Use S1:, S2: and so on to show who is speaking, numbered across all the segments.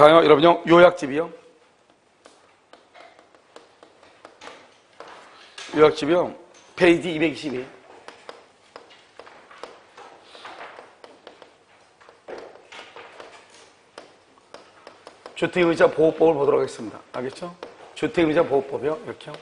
S1: 어, 자요, 여러분요, 요약집이요. 요약집이요. 페이지 222. 주택의자 보호법을 보도록 하겠습니다. 알겠죠? 주택의자 보호법이요. 이렇게요.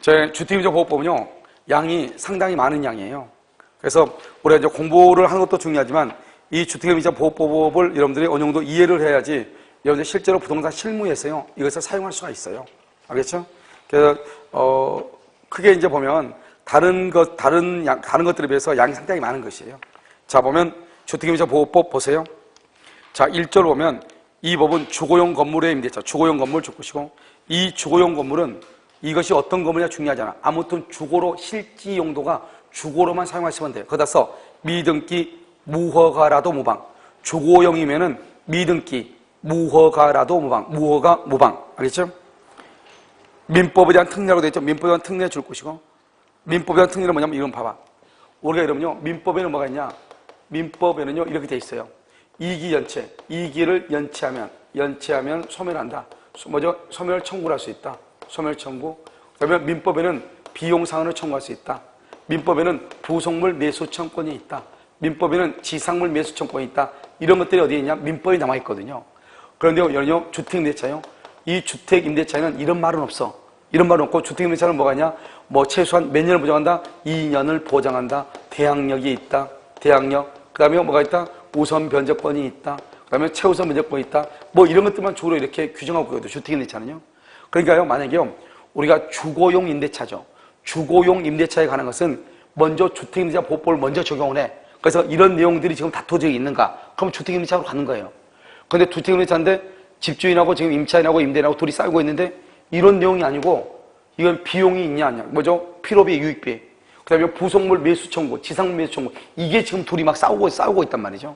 S1: 제 주택의자 보호법은요, 양이 상당히 많은 양이에요. 그래서 우리가 이제 공부를 하는 것도 중요하지만 이 주택의자 보호법을 여러분들이 어느 정도 이해를 해야지 여러분들 실제로 부동산 실무에서요, 이것을 사용할 수가 있어요. 알겠죠? 그래서, 어, 크게 이제 보면 다른 것, 다른 양, 다른 것들에 비해서 양이 상당히 많은 것이에요. 자, 보면 주택임자 보호법 보세요. 자, 1절 보면 이 법은 주거용 건물의 임대차, 주거용 건물 주것이고 이 주거용 건물은 이것이 어떤 건물이냐 중요하잖아. 아무튼 주거로 실지 용도가 주거로만 사용하시면 돼요. 거기다 써 미등기 무허가라도 무방. 주거용이면은 미등기 무허가라도 무방. 무허가 무방. 알겠죠? 민법에 대한 특례라고 되어 있죠. 민법에 대한 특례 줄 것이고 민법에 대한 특례는 뭐냐면 이건 봐봐. 우리가 이러면요. 민법에는 뭐가 있냐? 민법에는요. 이렇게 돼 있어요. 이기 연체. 이기를 연체하면 연체하면 소멸한다. 소- 뭐죠? 소멸 청구를 할 수 있다. 소멸 청구. 그다음에 민법에는 비용 상환을 청구할 수 있다. 민법에는 부속물 매수 청권이 있다. 민법에는 지상물 매수 청권이 있다. 이런 것들이 어디에 있냐? 민법에 남아 있거든요. 그런데 여러분요, 주택임대차요. 이 주택임대차에는 이런 말은 없어. 이런 말은 없고 주택임대차는 뭐가 있냐? 뭐 최소한 몇 년을 보장한다? 2년을 보장한다. 대항력이 있다. 대항력. 그 다음에 뭐가 있다? 우선 변제권이 있다. 그 다음에 최우선 변제권이 있다. 뭐 이런 것들만 주로 이렇게 규정하고 있거든요. 주택임대차는요. 그러니까요, 만약에요, 우리가 주거용 임대차죠. 주거용 임대차에 관한 것은 먼저 주택임대차 보호법을 먼저 적용을 해. 그래서 이런 내용들이 지금 다투져 있는가? 그럼 주택임대차로 가는 거예요. 근데 주택임대차인데 집주인하고 지금 임차인하고 임대인하고 둘이 싸우고 있는데 이런 내용이 아니고 이건 비용이 있냐 아니냐. 뭐죠? 필요비, 유익비. 그 다음에 부속물 매수 청구, 지상물 매수 청구. 이게 지금 둘이 막 싸우고, 싸우고 있단 말이죠.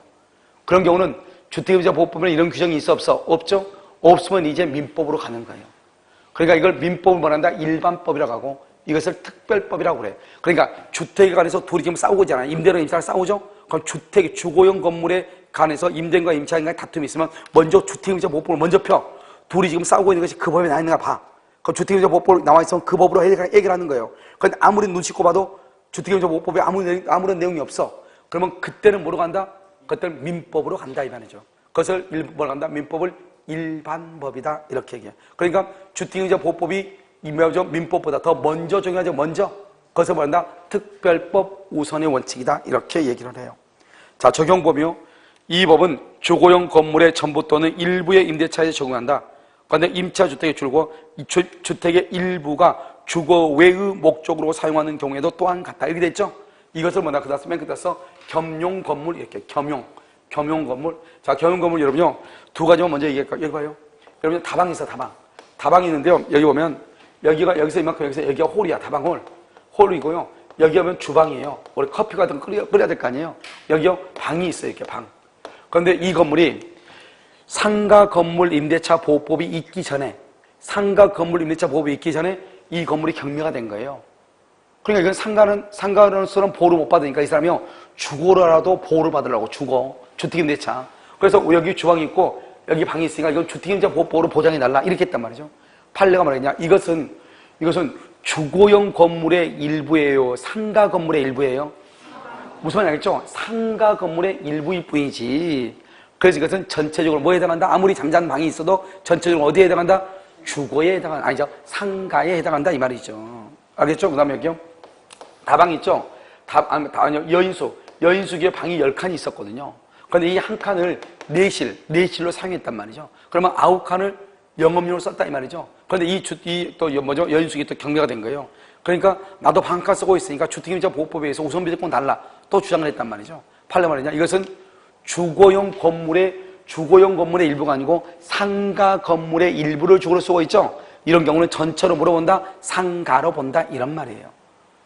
S1: 그런 경우는 주택임대차 보호법에 이런 규정이 있어 없어? 없죠? 없으면 이제 민법으로 가는 거예요. 그러니까 이걸 민법을 말한다 일반법이라고 하고 이것을 특별법이라고 그래. 그러니까 주택에 관해서 둘이 지금 싸우고 있잖아요. 임대료 임차가 싸우죠? 그럼 주택, 주거용 건물에 관해서 임대인과 임차인 간의 다툼이 있으면 먼저 주택임차 보호법을 먼저 펴. 둘이 지금 싸우고 있는 것이 그 법에 나와 있는가 봐. 그럼 주택임차 보호법 나와 있으면 그 법으로 해결- 해결하는 거예요. 그런데 아무리 눈치 꼽아도 주택임차 보호법에 아무, 아무런 내용이 없어. 그러면 그때는 뭐로 간다? 그때는 민법으로 간다 이 말이죠. 그것을 일법으로 간다. 민법을 일반법이다 이렇게 얘기해요. 그러니까 주택임차 보호법이 임야죠 민법보다 더 먼저 적용하죠. 먼저 그것을 뭐한다? 특별법 우선의 원칙이다 이렇게 얘기를 해요. 자 적용법이요. 이 법은 주거용 건물의 전부 또는 일부의 임대차에 적용한다. 그런데 임차 주택에 줄고 주택의 일부가 주거 외의 목적으로 사용하는 경우에도 또한 같다. 이렇게 됐죠? 이것을? 그다음 맨 끝에 써 겸용 건물 이렇게 겸용 겸용 건물. 자 겸용 건물 여러분요 두 가지만 먼저 얘기할까요? 여기 봐요. 여러분 다방이 있어 다방. 다방이 있는데요. 여기 보면 여기가 여기서 이만큼 여기서 여기가 홀이야 다방홀. 홀이고요. 여기 오면 주방이에요. 우리 커피 같은 거 끓여, 끓여야 될 거 아니에요. 여기요 방이 있어요 이렇게 방. 그런데 이 건물이 상가 건물 임대차 보호법이 있기 전에 상가 건물 임대차 보호법이 있기 전에 이 건물이 경매가 된 거예요. 그러니까 이건 상가는 상가로서는 보호를 못 받으니까 이 사람이요 주거라도 보호를 받으려고 주거 주택임대차. 그래서 여기 주방이 있고 여기 방이 있으니까 이건 주택임대차 보호법으로 보장해 달라 이렇게 했단 말이죠. 판례가 말했냐? 이것은 이것은 주거용 건물의 일부예요. 상가 건물의 일부예요. 무슨 말인지 알겠죠? 상가 건물의 일부일 뿐이지. 그래서 이것은 전체적으로 뭐에 해당한다? 아무리 잠자는 방이 있어도 전체적으로 어디에 해당한다? 주거에 해당한다. 아니죠. 상가에 해당한다. 이 말이죠. 알겠죠? 그 다음에 여기요. 다방 있죠? 다, 아니, 다, 아니요. 여인숙. 여인숙에 방이 10칸이 있었거든요. 그런데 이 한 칸을 내실, 내실로 사용했단 말이죠. 그러면 아홉 칸을 영업용으로 썼다 이 말이죠. 그런데 이 주, 이 또 뭐죠? 여인숙이 또 경매가 된 거예요. 그러니까 나도 방한칸 쓰고 있으니까 주택임자 보호법에 의해서 우선 비대권 달라. 또 주장을 했단 말이죠. 판례 말이냐. 이것은 주거용 건물의 주거용 건물의 일부가 아니고 상가 건물의 일부를 주거로 쓰고 있죠. 이런 경우는 전체로 물어본다. 상가로 본다. 이런 말이에요.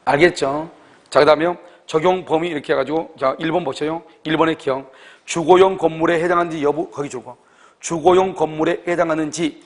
S1: 알겠죠? 자, 그 다음에요. 적용 범위 이렇게 해가지고, 자, 1번 보세요. 1번의 기억. 주거용 건물에 해당하는지 여부, 거기 주고. 주거용 건물에 해당하는지,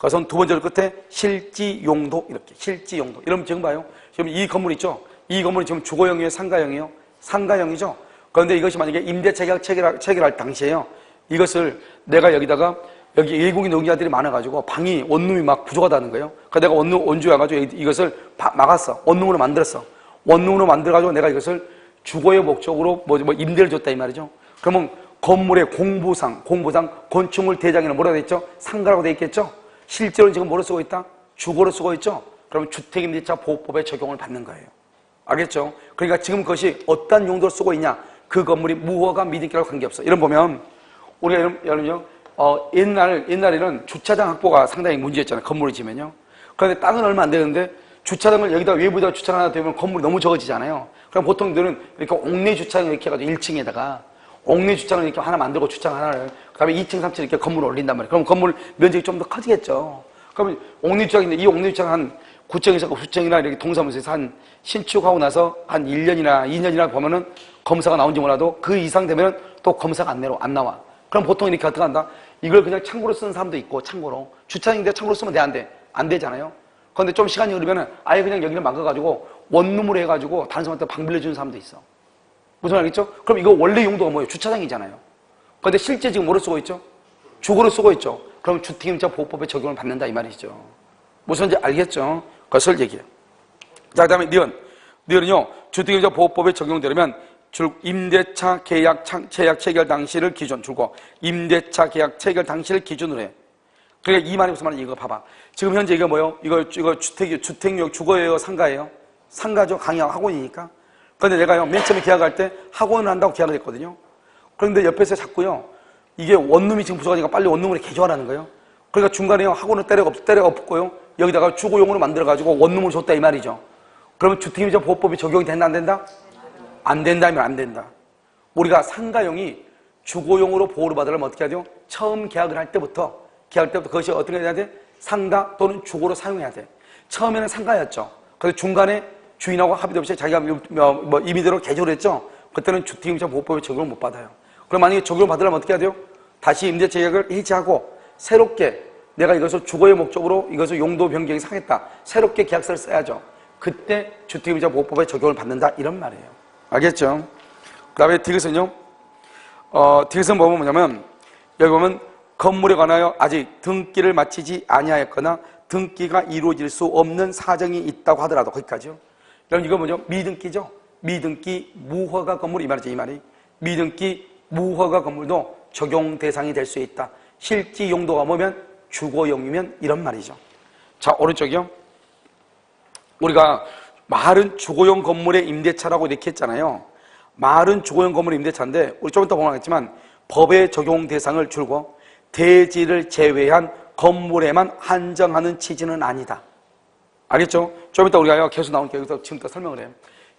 S1: 그것은 두 번째 끝에 실지 용도, 이렇게. 실지 용도. 이러면 지금 봐요. 지금 이 건물 있죠? 이 건물이 지금 주거용이에요? 상가용이에요? 상가용이죠? 그런데 이것이 만약에 임대체계약 체결할, 체결할 당시에요. 이것을 내가 여기다가 여기 외국인 노동자들이 많아가지고 방이 원룸이 막 부족하다는 거예요. 그래서 내가 원룸, 원주에 와가지고 이것을 바- 막았어. 원룸으로 만들었어. 원룸으로 만들어가지고 내가 이것을 주거의 목적으로 뭐, 뭐 임대를 줬다 이 말이죠. 그러면 건물의 공부상, 공부상, 건축물 대장에는 뭐라고 돼 있죠? 상가라고 돼 있겠죠? 실제로는 지금 뭐로 쓰고 있다? 주거로 쓰고 있죠? 그러면 주택임대차 보호법에 적용을 받는 거예요. 알겠죠? 그러니까 지금 그것이 어떤 용도로 쓰고 있냐? 그 건물이 무허가 미등기라고 관계없어. 이런 보면 우리가 여러분, 여러분요, 어, 옛날, 옛날에는 주차장 확보가 상당히 문제였잖아요. 건물을 지면요. 그런데 땅은 얼마 안 되는데 주차장을 여기다 외부에다 주차장 하나 되면 건물이 너무 적어지잖아요. 그럼 보통 들은 이렇게 옥내 주차장 이렇게 해가지고 1층에다가 옥내 주차장을 이렇게 하나 만들고 주차장 하나를 그 다음에 2층, 3층 이렇게 건물을 올린단 말이에요. 그럼 건물 면적이 좀 더 커지겠죠. 그러면 옥내 주차장인데 이 옥내 주차장 한 구청에서 구청이나 이렇게 동사무소에서 한 신축하고 나서 한 1년이나 2년이나 보면은 검사가 나온지 몰라도 그 이상 되면은 또 검사가 안 내려 안 나와. 그럼 보통 이렇게 어떻게 한다? 이걸 그냥 창고로 쓰는 사람도 있고 창고로 주차장인데 창고로 쓰면 돼 안 돼? 안 되잖아요. 그런데 좀 시간이 흐르면은 아예 그냥 여기를 막아가지고 원룸으로 해가지고 다른 사람한테 방 빌려주는 사람도 있어. 무슨 말이겠죠? 그럼 이거 원래 용도가 뭐예요? 주차장이잖아요. 그런데 실제 지금 뭐로 쓰고 있죠? 주거로 쓰고 있죠. 그럼 주택임차 보호법에 적용을 받는다 이 말이죠. 무슨지 알겠죠? 그것을 얘기해요. 자, 그 다음에 니은. 니은은요, 주택임차 보호법에 적용되려면 줄 임대차 계약 창- 계약 체결 당시를 기준 줄고 임대차 계약 체결 당시를 기준으로 해. 그러니까 이 말이 무슨 말이야? 이거 봐봐. 지금 현재 이거 뭐요? 이거 이거 주택 주택용 주거예요, 상가예요? 상가죠, 강의학 학원이니까. 그런데 내가요, 맨 처음에 계약할 때 학원을 한다고 계약을 했거든요. 그런데 옆에서 자꾸요, 이게 원룸이 지금 부족하니까 빨리 원룸으로 개조하라는 거예요. 그러니까 중간에요, 학원을 때려 엎 때려 엎고요, 여기다가 주거용으로 만들어가지고 원룸을 줬다 이 말이죠. 그러면 주택임대 보호법이 적용이 된다 안 된다? 안 된다면 안 된다. 우리가 상가용이 주거용으로 보호를 받으려면 어떻게 하죠? 처음 계약을 할 때부터 계약할 때부터 그것이 어떻게 해야 돼? 상가 또는 주거로 사용해야 돼. 처음에는 상가였죠. 그래서 중간에 주인하고 합의도 없이 자기가 뭐, 뭐 임의대로 개조를 했죠. 그때는 주택임차 보호법에 적용을 못 받아요. 그럼 만약에 적용을 받으려면 어떻게 해야 돼요? 다시 임대차 계약을 해지하고 새롭게 내가 이것을 주거의 목적으로 이것을 용도 변경이 상했다. 새롭게 계약서를 써야죠. 그때 주택임차 보호법에 적용을 받는다 이런 말이에요. 알겠죠? 그 다음에 디귿은요. 어, 디귿은 뭐 뭐냐면 여기 보면 건물에 관하여 아직 등기를 마치지 아니하였거나 등기가 이루어질 수 없는 사정이 있다고 하더라도 거기까지요. 여러분 이거 뭐죠? 미등기죠? 미등기 무허가 건물 이 말이죠 이 말이. 미등기 무허가 건물도 적용 대상이 될 수 있다. 실지 용도가 뭐면 주거용이면 이런 말이죠. 자 오른쪽이요. 우리가 말은 주거용 건물의 임대차라고 이렇게 했잖아요. 말은 주거용 건물 임대차인데 우리 좀 이따 보면 알겠지만 법의 적용 대상을 줄고 대지를 제외한 건물에만 한정하는 취지는 아니다. 알겠죠? 좀 이따 우리가 계속 나오니까 여기서 지금부터 설명을 해요.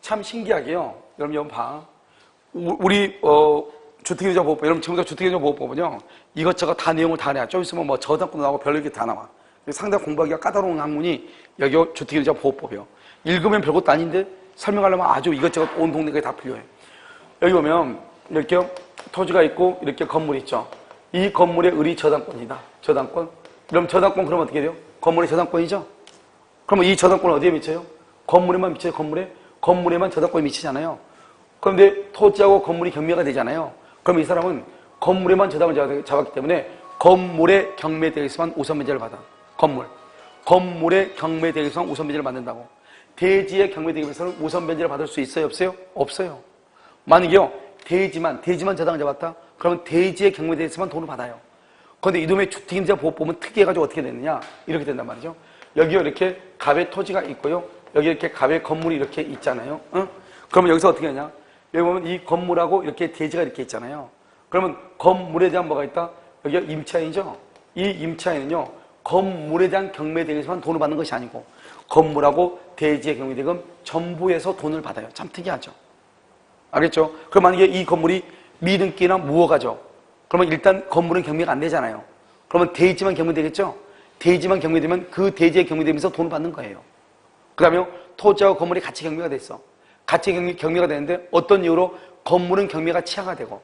S1: 참 신기하게요. 여러분, 여러분 봐. 우- 우리, 어, 주택임대차 보호법, 여러분 지금부터 주택임대차 보호법은요, 이것저것 다 내용을 다 내야. 좀 있으면 뭐 저작권 나오고 별로 이게 다 나와. 상당히 공부하기가 까다로운 학문이 여기 주택임대차 보호법이요. 읽으면 별것도 아닌데 설명하려면 아주 이것저것 온 동네가 다 필요해. 여기 보면 이렇게 토지가 있고 이렇게 건물이 있죠. 이 건물의 의리 저당권이다. 저당권. 그럼 저당권 그러면 어떻게 돼요? 건물의 저당권이죠? 그러면 이 저당권은 어디에 미쳐요? 건물에만 미쳐요, 건물에? 건물에만 저당권이 미치잖아요. 그런데 토지하고 건물이 경매가 되잖아요. 그럼 이 사람은 건물에만 저당을 잡- 잡았기 때문에 건물에 경매 대에서만 우선 면제를 받아. 건물. 건물에 경매 대에서만 우선 면제를 받는다고. 대지의 경매 대에서는 우선 면제를 받을 수 있어요, 없어요? 없어요. 만약에요, 대지만, 대지만 저당을 잡았다? 그러면 대지의 경매 대에서만 돈을 받아요. 그런데 이놈의 주택임자 보호법은 특이해가지고 어떻게 됐느냐? 이렇게 된단 말이죠. 여기 이렇게 갑의 토지가 있고요. 여기 이렇게 갑의 건물이 이렇게 있잖아요. 어? 그러면 여기서 어떻게 하냐? 여기 보면 이 건물하고 이렇게 대지가 이렇게 있잖아요. 그러면 건물에 대한 뭐가 있다? 여기가 임차인이죠? 이 임차인은요, 건물에 대한 경매대에서만 돈을 받는 것이 아니고, 건물하고 대지의 경매 대금 전부에서 돈을 받아요. 참 특이하죠? 알겠죠? 그럼 만약에 이 건물이 미등기나 무허가죠. 그러면 일단 건물은 경매가 안 되잖아요. 그러면 대지만 경매 되겠죠? 대지만 경매되면 그 대지에 경매되면서 돈을 받는 거예요. 그 다음에 토지하고 건물이 같이 경매가 됐어. 같이 경매, 경매가 되는데 어떤 이유로 건물은 경매가 취하가 되고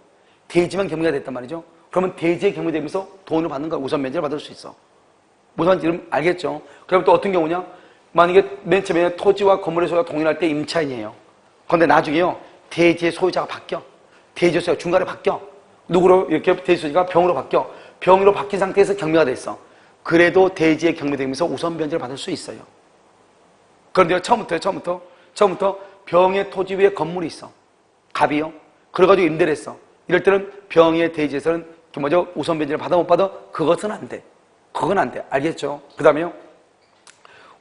S1: 대지만 경매가 됐단 말이죠. 그러면 대지에 경매되면서 돈을 받는 거야. 우선 면제를 받을 수 있어. 무슨 말인지 알겠죠? 그럼 또 어떤 경우냐? 만약에 맨 처음에 토지와 건물의 소유가 동일할 때 임차인이에요. 그런데 나중에요. 대지의 소유자가 바뀌어. 대지의 소유가 중간에 바뀌어. 누구로 이렇게 대지소지가 병으로 바뀌어. 병으로 바뀐 상태에서 경매가 됐어. 그래도 대지에 경매되면서 우선 변제를 받을 수 있어요. 그런데 처음부터 처음부터 처음부터 병의 토지 위에 건물이 있어. 갑이요. 그래가지고 임대를 했어. 이럴 때는 병의 대지에서는 그 뭐죠 우선 변제를 받아 못 받아? 그것은 안 돼. 그건 안 돼. 알겠죠? 그 다음에요.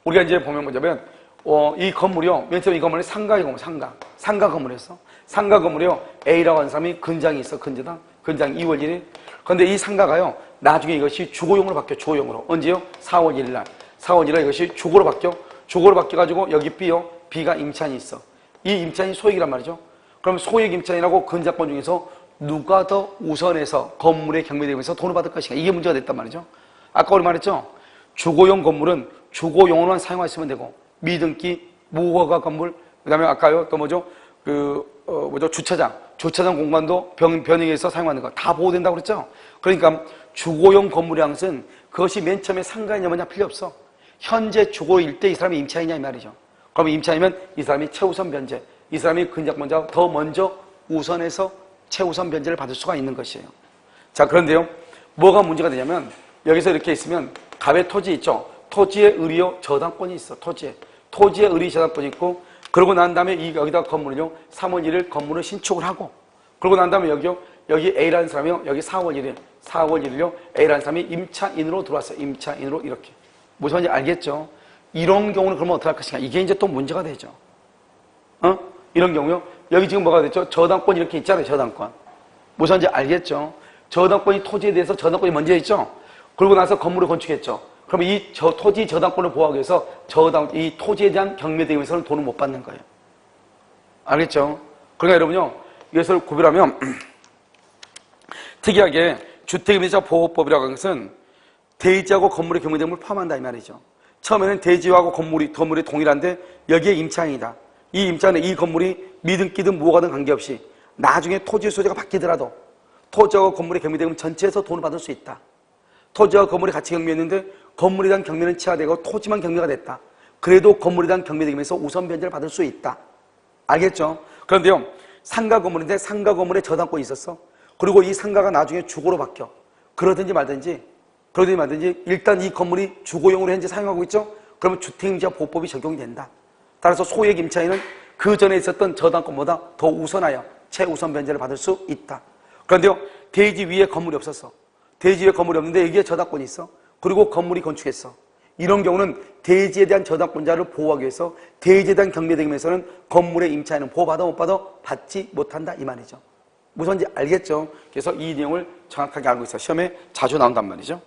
S1: 우리가 이제 보면 뭐냐면 어, 이 건물이요. 맨 처음 이 건물이 상가의 건물, 상가. 상가 건물이었어. 상가 건물이요. A라고 하는 사람이 근장이 있어, 근저당. 근장 2월 1일. 그런데 이 상가가요. 나중에 이것이 주거용으로 바뀌어, 주거용으로. 언제요? 4월 1일 날. 4월 1일 날 이것이 주거로 바뀌어. 주거로 바뀌어가지고 여기 B요. B가 임차인이 있어. 이 임차인이 소액이란 말이죠. 그럼 소액 임차인하고 근자권 중에서 누가 더 우선해서 건물에 경매되면서 돈을 받을 것인가. 이게 문제가 됐단 말이죠. 아까 우리 말했죠. 주거용 건물은 주거용으로만 있으면 되고 미등기, 무허가 건물, 그다음에 아까요 또 뭐죠? 그 어, 뭐죠? 주차장, 주차장 공간도 변, 변형해서 사용하는 거다 보호된다고 그랬죠. 그러니까 주거용 건물의 항은 그것이 맨 처음에 상가이냐 뭐냐 필요 없어. 현재 주거일 때이 사람이 임차이냐 이 말이죠. 그러면 임차이면 이 사람이 최우선 변제, 이 사람이 근작권자 더 먼저 우선해서 최우선 변제를 받을 수가 있는 것이에요. 자 그런데요, 뭐가 문제가 되냐면 여기서 이렇게 있으면 갑의 토지 있죠. 토지의 의리요 저당권이 있어. 토지에 토지의 의리 저당권이 있고 그러고 난 다음에 이 여기다 건물을요 3월 1일 건물을 신축을 하고 그러고 난 다음에 여기요 여기 A라는 사람이요 여기 4월 1일 4월 1일요 A라는 사람이 임차인으로 들어왔어요. 임차인으로 이렇게 무슨 말인지 알겠죠? 이런 경우는 그러면 어떻게 할 것인가? 이게 이제 또 문제가 되죠. 어? 이런 경우요. 여기 지금 뭐가 됐죠? 저당권 이렇게 있잖아요. 저당권. 무슨 말인지 알겠죠? 저당권이 토지에 대해서 저당권이 먼저 있죠? 그러고 나서 건물을 건축했죠. 그럼 이 저, 토지 저당권을 보호하기 위해서 저당, 이 토지에 대한 경매 대금에서는 돈을 못 받는 거예요. 알겠죠? 그러니까 여러분요, 이것을 구별하면, 특이하게 주택임대차 보호법이라고 하는 것은 대지하고 건물의 경매 대금을 포함한다 이 말이죠. 처음에는 대지하고 건물이, 건물이 동일한데 여기에 임차인이다. 이 임차인은 이 건물이 미등기든 무허가든 관계없이 나중에 토지 소재가 바뀌더라도 토지하고 건물의 경매 대금 전체에서 돈을 받을 수 있다. 토지와 건물이 같이 경매했는데 건물에 대한 경매는 취하되고 토지만 경매가 됐다. 그래도 건물에 대한 경매되면서 우선 변제를 받을 수 있다. 알겠죠? 그런데요, 상가 건물인데 상가 건물에 저당권이 있었어. 그리고 이 상가가 나중에 주거로 바뀌어. 그러든지 말든지, 그러든지 말든지 일단 이 건물이 주거용으로 현재 사용하고 있죠? 그러면 주택임자 보호법이 적용이 된다. 따라서 소액 임차인은 그 전에 있었던 저당권보다 더 우선하여 최우선 변제를 받을 수 있다. 그런데요, 대지 위에 건물이 없었어. 대지에 건물이 없는데 여기에 저당권이 있어. 그리고 건물이 건축했어. 이런 경우는 대지에 대한 저당권자를 보호하기 위해서 대지에 대한 경매대금에서는 건물의 임차인은 보호받아 못 받아 받지 못한다 이 말이죠. 무슨지 알겠죠? 그래서 이 내용을 정확하게 알고 있어. 시험에 자주 나온단 말이죠.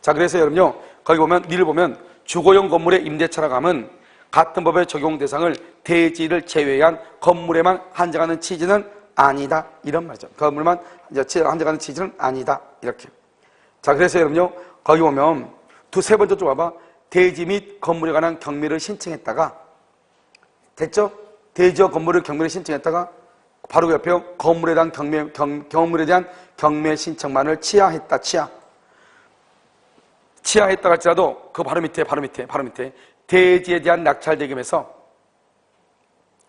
S1: 자, 그래서 여러분요. 거기 보면 니를 보면 주거용 건물의 임대차라고 하면 같은 법의 적용 대상을 대지를 제외한 건물에만 한정하는 취지는 아니다. 이런 말이죠. 건물만 한정하는 취지는 아니다. 이렇게. 자, 그래서 여러분요, 거기 보면 두 세 번째 좀 봐봐. 대지 및 건물에 관한 경매를 신청했다가, 됐죠? 대지와 건물을 경매를 신청했다가, 바로 그 옆에 건물에 대한 경매, 경, 건물에 대한 경매 신청만을 취하했다, 취하. 취하했다 할지라도 그 바로 밑에, 바로 밑에, 바로 밑에 대지에 대한 낙찰 대금에서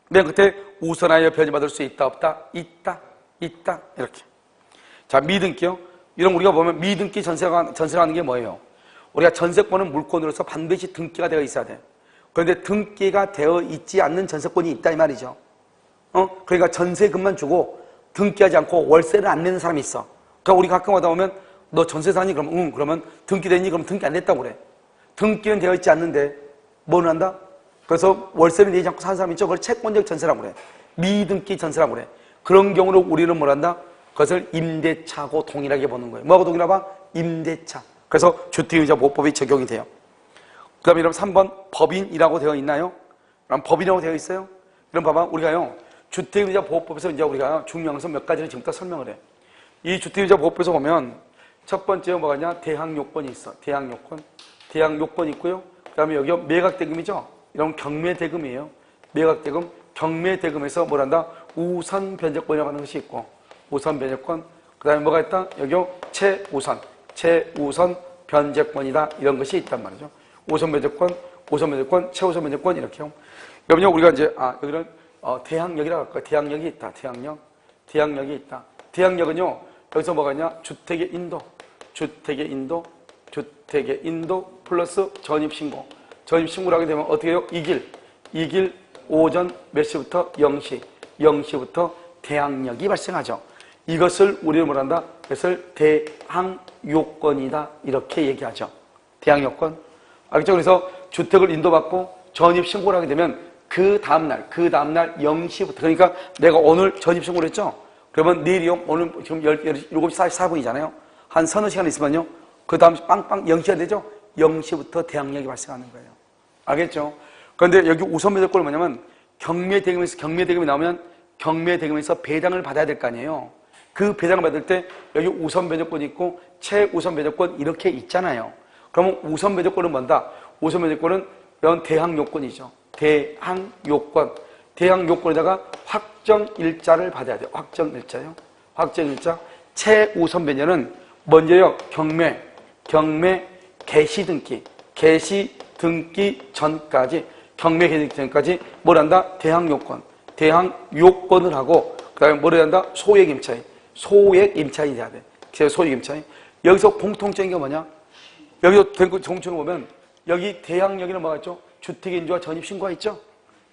S1: 맨 끝에 우선하여 변제받을 수 있다, 없다? 있다, 있다. 이렇게. 자, 미등기요. 이런 우리가 보면 미등기 전세가, 전세라는 게 뭐예요? 우리가 전세권은 물건으로서 반드시 등기가 되어 있어야 돼. 그런데 등기가 되어 있지 않는 전세권이 있다 이 말이죠. 어? 그러니까 전세금만 주고 등기하지 않고 월세를 안 내는 사람이 있어. 그러니까 우리 가끔 하다 보면 너 전세 사니? 그러면 응. 그러면 등기됐니? 그럼 등기 안 됐다고 그래. 등기는 되어 있지 않는데 뭐는 한다? 그래서 월세를 내지 않고 사는 사람이 있죠. 그걸 채권적 전세라고 그래. 미등기 전세라고 그래. 그런 경우로 우리는 뭘 한다? 그것을 임대차고 동일하게 보는 거예요. 뭐하고 동일하봐? 임대차. 그래서 주택임자 보호법이 적용이 돼요. 그 다음에 여러분 3번 법인이라고 되어 있나요? 그럼 법인이라고 되어 있어요? 그럼 봐봐 우리가요 주택임자 보호법에서 이제 우리가 중요한 것은 몇 가지를 지금부터 설명을 해. 이 주택임자 보호법에서 보면 첫 번째 뭐가냐 대항 요건이 있어. 대항 요건. 대항 요건 있고요. 그 다음에 여기 매각 대금이죠. 이런 경매 대금이에요. 매각 대금, 경매 대금에서 뭐란다? 우선 변제권이라고 하는 것이 있고 우선 변제권. 그 다음에 뭐가 있다? 여기 최우선. 최우선 변제권이다. 이런 것이 있단 말이죠. 우선 변제권, 우선 변제권, 최우선 변제권 이렇게요. 여러분요, 우리가 이제, 아, 여기는 어, 대항력이라고 할까요? 대항력이 있다. 대항력. 대항력이 있다. 대항력은요, 여기서 뭐가 있냐? 주택의 인도, 주택의 인도, 주택의 인도 플러스 전입신고. 전입신고를 하게 되면 어떻게 해요? 이 길, 이 길 오전 몇 시부터 0시, 0시부터 대항력이 발생하죠. 이것을 우리는 뭐란다? 그것을 대항 요건이다. 이렇게 얘기하죠. 대항 요건. 알겠죠? 그래서 주택을 인도받고 전입 신고를 하게 되면 그 다음날, 그 다음날 0시부터. 그러니까 내가 오늘 전입 신고를 했죠? 그러면 내일이 요? 오늘 지금 7시 44분이잖아요. 한 서너 시간 있으면요. 그 다음 빵빵 0시가 되죠? 0시부터 대항력이 발생하는 거예요. 알겠죠? 그런데 여기 우선 배정권은 뭐냐면 경매 대금에서 경매 대금이 나오면 경매 대금에서 배당을 받아야 될 거 아니에요. 그 배당을 받을 때 여기 우선 배정권이 있고 최우선 배정권 이렇게 있잖아요. 그러면 우선 배정권은 뭔다? 우선 배정권은 이런 대항 요건이죠. 대항 요건. 대항 요건에다가 확정 일자를 받아야 돼요. 확정 일자요. 확정 일자. 최우선 배정은 먼저요. 경매, 경매 개시 등기, 개시 등기 전까지 경매 개시 전까지 뭘 한다? 대항 요건. 대항 요건을 하고 그다음에 뭘 해야 한다? 소액 임차인. 소액 임차인이 돼야 돼. 소액 임차인. 여기서 공통적인 게 뭐냐? 여기서 정치를 보면 여기 대항 여기는 뭐가 있죠? 주택인조와 전입신고가 있죠?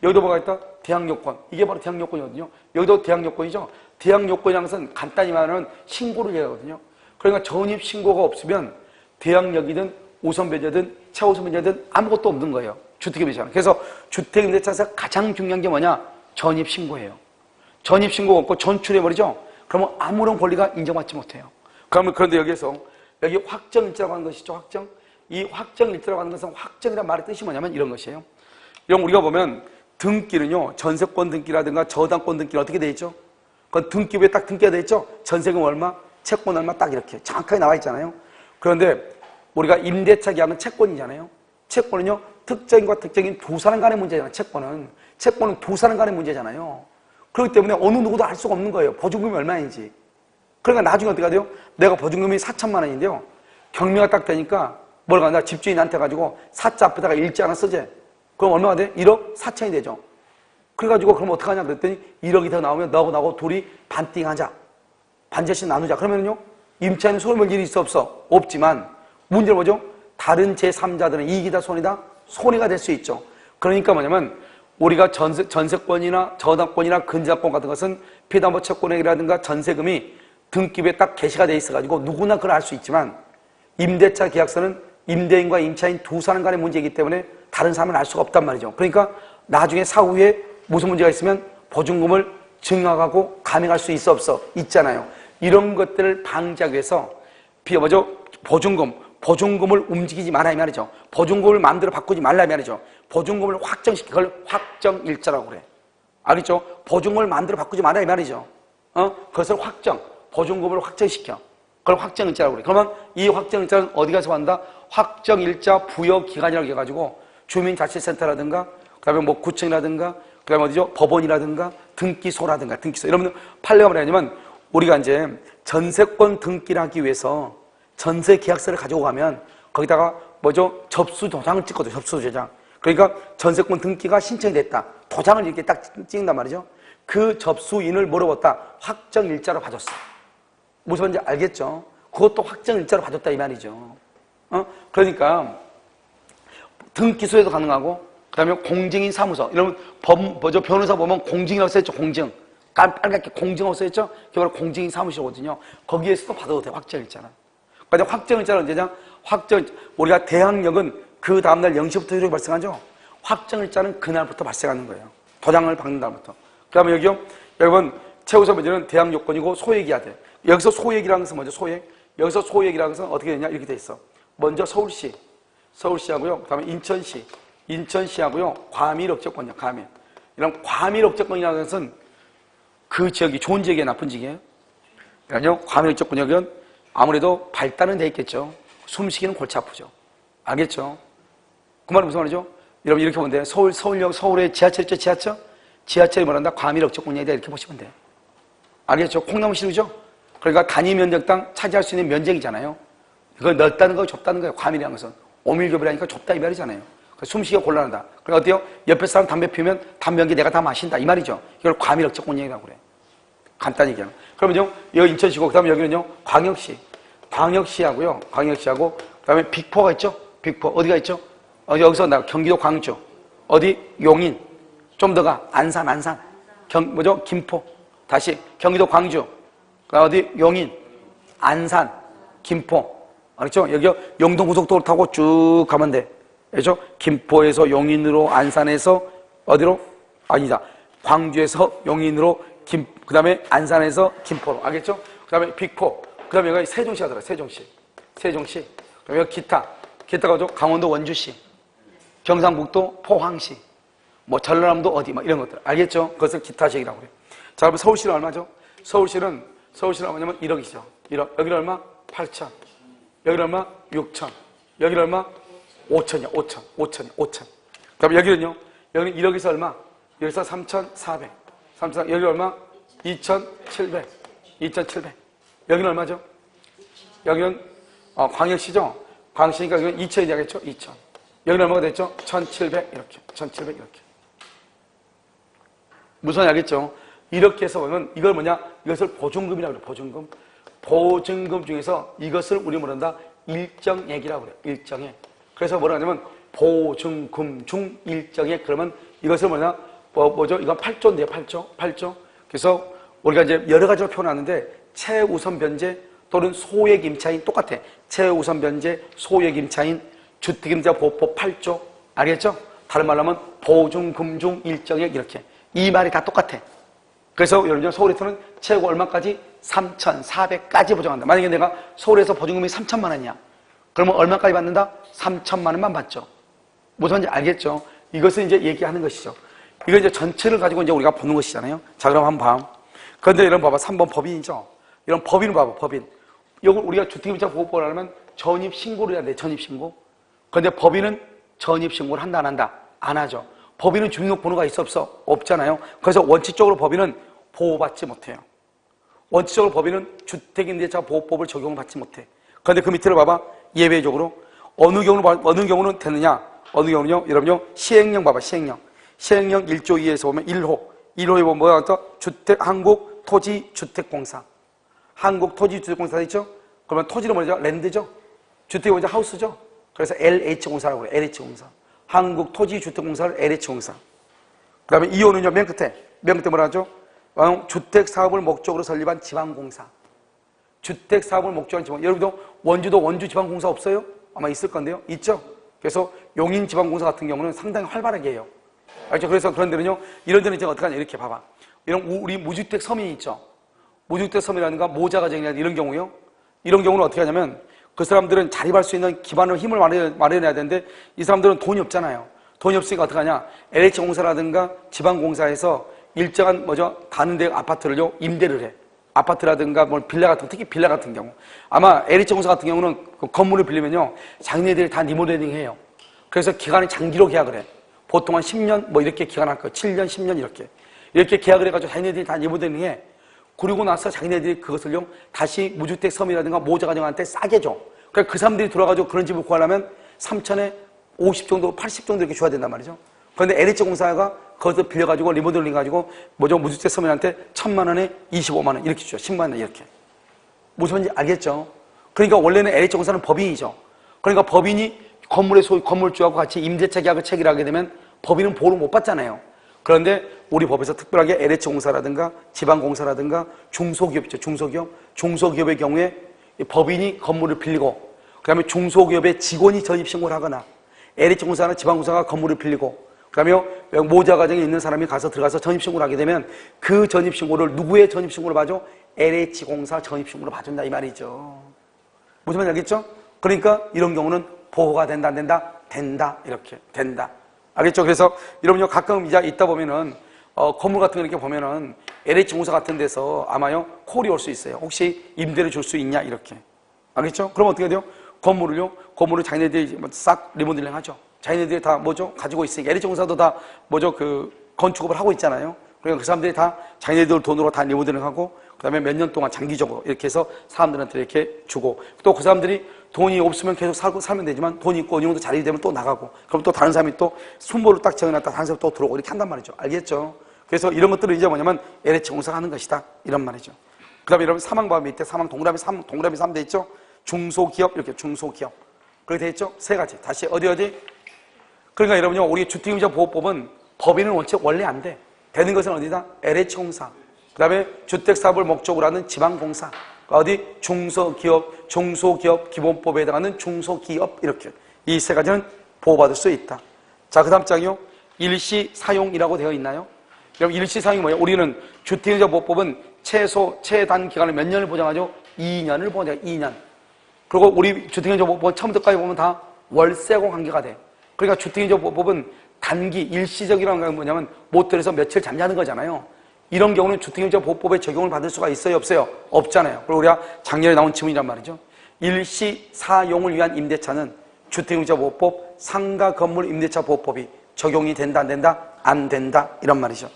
S1: 여기도 뭐가 있다? 대항 요건. 이게 바로 대항 요건이거든요. 여기도 대항 요건이죠? 대항 요건이라는 것은 간단히 말하면 신고를 얘기하거든요. 그러니까 전입신고가 없으면 대항력이든 우선배제든 차우선배제든 아무것도 없는 거예요. 주택임대차. 그래서 주택임대차에서 가장 중요한 게 뭐냐? 전입신고예요. 전입신고가 없고 전출해버리죠? 그러면 아무런 권리가 인정받지 못해요. 그러면 그런데 여기에서 여기 확정일자라고 하는 것이죠. 확정. 이 확정일자라고 하는 것은 확정이란 말의 뜻이 뭐냐면 이런 것이에요. 이런 우리가 보면 등기는요. 전세권 등기라든가 저당권 등기는 어떻게 돼 있죠? 그 등기부에 딱 등기가 돼 있죠? 전세금 얼마, 채권 얼마 딱 이렇게 정확하게 나와 있잖아요. 그런데 우리가 임대차 계약은 채권이잖아요. 채권은요. 특정인과 특정인 두 사람 간의 문제잖아요. 채권은. 채권은 두 사람 간의 문제잖아요. 그렇기 때문에 어느 누구도 알 수가 없는 거예요. 보증금이 얼마인지. 그러니까 나중에 어떻게 돼요? 내가 보증금이 4천만 원인데요. 경매가 딱 되니까 뭘 간다? 집주인한테 가지고 사자 앞에다가 일지 하나 쓰재. 그럼 얼마가 돼? 1억 4천이 되죠. 그래가지고 그럼 어떡하냐 그랬더니 1억이 더 나오면 너하고 나하고 둘이 반띵하자. 반절씩 나누자. 그러면요. 임차인은 손해볼 일이 있어 없어? 없지만 문제는 뭐죠? 다른 제3자들은 이익이다 손이다? 손해가 될 수 있죠. 그러니까 뭐냐면 우리가 전세, 전세권이나 저당권이나 근저당권 같은 것은 피담보 채권액이라든가 전세금이 등기부에 딱 게시가 돼 있어가지고 누구나 그걸 알 수 있지만 임대차 계약서는 임대인과 임차인 두 사람 간의 문제이기 때문에 다른 사람은 알 수가 없단 말이죠. 그러니까 나중에 사후에 무슨 문제가 있으면 보증금을 증액하고 감액할 수 있어 없어 있잖아요. 이런 것들을 방지하기 위해서 비어 뭐죠? 보증금, 보증금을 움직이지 말아 이 말이죠. 보증금을 마음대로 바꾸지 말라 이 말이죠. 보증금을 확정시키 그걸 확정일자라고 그래. 알겠죠? 보증금을 마음대로 바꾸지 말아 이 말이죠. 어? 그것을 확정, 보증금을 확정시켜. 그걸 확정일자라고 그래. 그러면 이 확정일자는 어디 가서 한다? 확정일자 부여기관이라고 해가지고 주민자치센터라든가 그다음에 뭐 구청이라든가 그다음에 어디죠? 법원이라든가 등기소라든가 등기소 이러면 판례가 뭐냐면 우리가 이제 전세권 등기를 하기 위해서 전세 계약서를 가지고 가면 거기다가 뭐죠? 접수 도장을 찍거든요. 접수 도장. 그러니까 전세권 등기가 신청이 됐다. 도장을 이렇게 딱 찍는단 말이죠. 그 접수인을 물어봤다. 확정 일자로 봐줬어. 무슨 말인지 알겠죠? 그것도 확정 일자로 봐줬다 이 말이죠. 어? 그러니까 등기소에도 가능하고 그다음에 공증인 사무소 이러면 법 뭐죠 변호사 보면 공증이라고 써있죠 공증 빨갛게 공증하고 써있죠 그게 바로 공증인 사무소거든요 거기에서도 받아도 돼 확정 일자는 그러니까 확정일자는 언제냐? 확정 우리가 대항력은 그 다음날 0시부터 효력이 발생하죠? 확정일자는 그날부터 발생하는 거예요. 도장을 박는 날부터. 그 다음에 여기요. 여러분 최우선 문제는 대항 요건이고 소액이야 돼. 여기서 소액이라는 것은 뭐죠? 소액? 여기서 소액이라는 것은 어떻게 되냐? 이렇게 돼 있어. 먼저 서울시. 서울시하고요. 그 다음에 인천시. 인천시하고요, 과밀 억제권이요, 과밀. 이런 과밀 억제권이라는 것은 그 지역이 좋은 지역이에요, 나쁜 지역이에요? 그러니까요, 과밀 억제권역은 아무래도 발달은 돼 있겠죠. 숨쉬기는 골치 아프죠. 알겠죠? 그 말은 무슨 말이죠? 여러분 이렇게 보면 돼요. 서울, 서울역, 서울의 지하철 있죠, 지하철? 지하철이 뭐란다? 과밀 억제권역이다. 이렇게 보시면 돼요. 알겠죠? 콩나무 시루죠? 그러니까 단위 면적당 차지할 수 있는 면적이잖아요. 이걸 넓다는 거, 좁다는 거예요. 과밀이라는 것은. 오밀교비라니까 좁다 이 말이잖아요. 숨쉬기가 곤란하다. 그러니까 어때요? 옆에 사람 담배 피우면 담배 연기 내가 다 마신다. 이 말이죠. 이걸 과밀 억제권역이라고 그래. 간단히 얘기하면. 그러면요, 여기 인천시고, 그 다음에 여기는요, 광역시. 광역시하고요, 광역시하고, 그 다음에 빅포가 있죠? 빅포. 어디가 있죠? 어, 여기서 나 경기도 광주. 어디? 용인. 좀 더 가. 안산, 안산. 경, 뭐죠? 김포. 다시. 경기도 광주. 그 다음 어디? 용인. 안산. 김포. 알겠죠? 여기 영동 고속도로 타고 쭉 가면 돼. 그죠? 김포에서 용인으로, 안산에서 어디로? 아니다. 광주에서 용인으로, 김, 그 다음에 안산에서 김포로. 알겠죠? 그 다음에 빅포. 그 다음에 여기 세종시 하더라. 세종시. 세종시. 그 다음에 여기 기타. 기타가 죠 강원도 원주시. 경상북도 포항시. 뭐 전라남도 어디 뭐 이런 것들. 알겠죠? 그것을 기타식이라고 그래요. 자, 그럼 서울시는 얼마죠? 서울시는, 서울시는 얼마냐면 1억이죠. 1억. 여기는 얼마? 8천. 여기는 얼마? 6천. 여기는 얼마? 5천이야. 5천. 5천이야. 5천. 그 다음에 여기는요? 여기는 1억에서 얼마? 여기서 3,400. 3,400. 여기 얼마? 2,700. 2,700. 여기는 얼마죠? 여기는 어, 광역시죠? 광시니까 여기는 2천이 되겠죠? 2천. 여기는 얼마가 됐죠? 1,700 이렇게. 1,700 이렇게. 무슨 알겠죠? 이렇게 해서 보면 이걸 뭐냐? 이것을 보증금이라고 그래요. 보증금. 보증금 중에서 이것을 우리 뭐란다? 일정액이라고 그래요. 일정액. 그래서 뭐라 하냐면 보증금 중 일정액 그러면 이것을 뭐냐? 뭐, 뭐죠? 이건 8조인데요. 8조. 8조. 그래서 우리가 이제 여러 가지로 표현하는데 최우선 변제 또는 소액 임차인 똑같아. 최우선 변제, 소액 임차인, 주택임자 보호법 8조. 알겠죠? 다른 말로 하면 보증 금 중 일정액 이렇게. 이 말이 다 똑같아. 그래서 여러분 서울에서는 최고 얼마까지? 3,400까지 보장한다. 만약에 내가 서울에서 보증금이 3천만 원이야. 그러면 얼마까지 받는다? 3천만 원만 받죠. 무슨 말인지 알겠죠? 이것을 이제 얘기하는 것이죠. 이거 이제 전체를 가지고 이제 우리가 보는 것이잖아요. 자, 그럼 한번 봐. 그런데 이런 봐봐. 3번 법인이죠. 이런 법인을 봐봐. 법인. 이걸 우리가 주택임차 보호법을 하려면 전입신고를 해야 돼. 전입신고. 그런데 법인은 전입신고를 한다 안 한다? 안 하죠. 법인은 주민등록번호가 있어 없어? 없잖아요. 그래서 원칙적으로 법인은 보호받지 못해요. 원칙적으로 법인은 주택임대차 보호법을 적용을 받지 못해. 그런데 그 밑에를 봐봐. 예외적으로 어느 경우는 봐- 어느 경우는 되느냐? 어느 경우는요? 여러분요. 시행령 봐봐. 시행령. 시행령 1조 2에서 보면 1호. 1호에 보면 나왔다? 주택 한국 토지 주택공사. 한국 토지 주택공사 있죠? 그러면 토지는 뭐죠? 랜드죠? 주택이 먼저 하우스죠? 그래서 LH공사라고 그래요. LH공사. 한국 토지 주택공사를 LH공사. 그 다음에 2호는요, 맨 끝에. 맨 끝에 뭐라 하죠? 어, 주택 사업을 목적으로 설립한 지방공사. 주택 사업을 목적으로 한 지방. 여러분도 원주도 원주 지방공사 없어요? 아마 있을 건데요. 있죠? 그래서 용인 지방공사 같은 경우는 상당히 활발하게 해요. 알죠? 그래서 그런 데는요, 이런 데는 이제 어떻게 하냐, 이렇게 봐봐. 이런 우- 우리 무주택 서민이 있죠? 무주택 서민이라든가 모자가정이라든가 이런 경우요. 이런 경우는 어떻게 하냐면 그 사람들은 자립할 수 있는 기반을 힘을 마련- 마련 해야 되는데 이 사람들은 돈이 없잖아요. 돈이 없으니까 어떻게 하냐. LH공사라든가 지방 공사에서 일정한 뭐죠? 다른 데 아파트를요, 임대를 해. 아파트라든가 뭐 빌라 같은 거, 특히 빌라 같은 경우. 아마 LH공사 같은 경우는 그 건물을 빌리면요, 자기네들이 다 리모델링 해요. 그래서 기간이 장기로 계약을 해. 보통 한 10년 뭐 이렇게 기간 할 거예요. 7년, 10년 이렇게. 이렇게 계약을 해가지고 자기네들이 다 리모델링 해. 그리고 나서 자기네들이 그것을요, 다시 무주택 서민이라든가 모자 가정한테 싸게 줘. 그러니까 그 사람들이 돌아가지고 그런 집을 구하려면 3천에 50 정도, 80 정도 이렇게 줘야 된단 말이죠. 그런데 LH 공사가 거기서 빌려가지고 리모델링 가지고 뭐죠 무주택 서민한테 천만 원에 25만 원 이렇게 줘요. 10만 원 이렇게. 무슨 말인지 알겠죠? 그러니까 원래는 LH 공사는 법인이죠. 그러니까 법인이 건물의 소유, 건물주하고 같이 임대차 계약을 체결하게 되면 법인은 보호를 못 받잖아요. 그런데 우리 법에서 특별하게 LH 공사라든가 지방공사라든가 중소기업 있죠. 중소기업. 중소기업의 경우에 이 법인이 건물을 빌리고 그다음에 중소기업의 직원이 전입신고를 하거나 LH 공사나 지방공사가 건물을 빌리고 그다음에 모자 가정에 있는 사람이 가서 들어가서 전입신고를 하게 되면 그 전입신고를 누구의 전입신고를 봐줘? LH 공사 전입신고를 봐준다 이 말이죠. 무슨 말인지 알겠죠? 그러니까 이런 경우는 보호가 된다 안 된다? 된다 이렇게 된다. 알겠죠? 그래서 여러분요 가끔 이제 있다 보면은 어, 건물 같은 거 이렇게 보면은 LH 공사 같은 데서 아마요 콜이 올 수 있어요. 혹시 임대를 줄 수 있냐 이렇게. 알겠죠? 그럼 어떻게 돼요? 건물을요, 건물을 자기네들이 뭐싹 리모델링 하죠. 자기네들이 다 뭐죠? 가지고 있으니까. LH 공사도 다 뭐죠? 그 건축업을 하고 있잖아요. 그러니까 그 사람들이 다 자기네들 돈으로 다 리모델링 하고 그다음에 몇 년 동안 장기적으로 이렇게 해서 사람들한테 이렇게 주고 또 그 사람들이 돈이 없으면 계속 살고 살면 되지만 돈이 있고 어느 정도 자리 되면 또 나가고 그럼 또 다른 사람이 또 순보를 딱 정해놨다 다른 사람이 또 들어오고 이렇게 한단 말이죠. 알겠죠? 그래서 이런 것들을 이제 뭐냐면 LH 공사가 하는 것이다. 이런 말이죠. 그 다음에 여러분 사망 밑에 사망 동그라미 3, 동그라미 3 돼 있죠? 중소기업, 이렇게 중소기업. 그렇게 돼 있죠? 세 가지. 다시 어디 어디? 그러니까 여러분요, 우리 주택임자 보호법은 법인은 원체 원래 안 돼. 되는 것은 어디다? LH 공사. 그 다음에 주택사업을 목적으로 하는 지방공사. 어디? 중소기업, 중소기업 기본법에 해당하는 중소기업. 이렇게. 이 세 가지는 보호받을 수 있다. 자, 그 다음 장이요. 일시 사용이라고 되어 있나요? 여러분, 일시 사용이 뭐예요? 우리는 주택임자 보호법은 최소, 최단 기간을 몇 년을 보장하죠? 2년을 보장해요. 2년. 그리고 우리 주택임자 보호법 처음부터까지 보면 다 월세고 관계가 돼. 그러니까 주택임자 보호법은 단기 일시적이라는 건 뭐냐면 모텔에서 며칠 잠자는 거잖아요. 이런 경우는 주택임자 보호법에 적용을 받을 수가 있어요, 없어요? 없잖아요. 그리고 우리가 작년에 나온 지문이란 말이죠. 일시 사용을 위한 임대차는 주택임자 보호법 상가 건물 임대차 보호법이 적용이 된다, 안 된다? 안 된다. 이런 말이죠.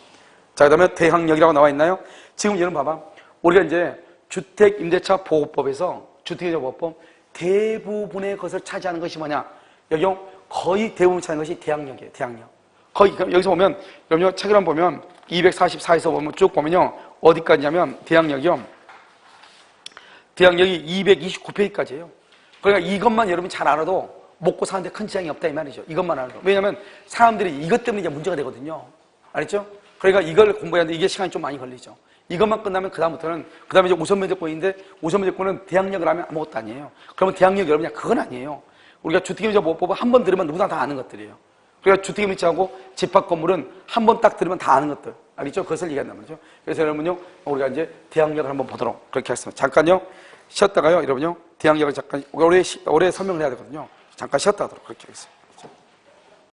S1: 자, 그 다음에 대항력이라고 나와 있나요? 지금 여러분 봐봐. 우리가 이제 주택임대차 보호법에서 주택임대차 보호법 대부분의 것을 차지하는 것이 뭐냐? 여기 거의 대부분 차지하는 것이 대항력이에요. 대항력. 거의 그럼 여기서 보면 여러분 책을 한번 보면 244에서 보면 쭉 보면요. 어디까지냐면 대항력이요. 대항력이 229페이지까지예요. 그러니까 이것만 여러분 잘 알아도 먹고 사는데 큰 지장이 없다 이 말이죠. 이것만 알아도. 왜냐하면 사람들이 이것 때문에 이제 문제가 되거든요. 알았죠? 그러니까 이걸 공부하는데 이게 시간이 좀 많이 걸리죠. 이것만 끝나면 그다음부터는 그다음에 이제 우선 면접권인데 우선 면접권은 대학력을 하면 아무것도 아니에요. 그러면 대학력 여러분이 그건 아니에요. 우리가 주택임자 보호법을 한 번 들으면 누구나 다 아는 것들이에요. 그러니까 주택임대차하고 집합 건물은 한 번 딱 들으면 다 아는 것들. 알겠죠? 그것을 얘기한단 말이죠. 그래서 여러분요, 우리가 이제 대학력을 한번 보도록 그렇게 하겠습니다. 잠깐요, 쉬었다가요, 여러분요, 대학력을 잠깐, 올해, 시- 올해 설명을 해야 되거든요. 잠깐 쉬었다 하도록 그렇게 하겠습니다.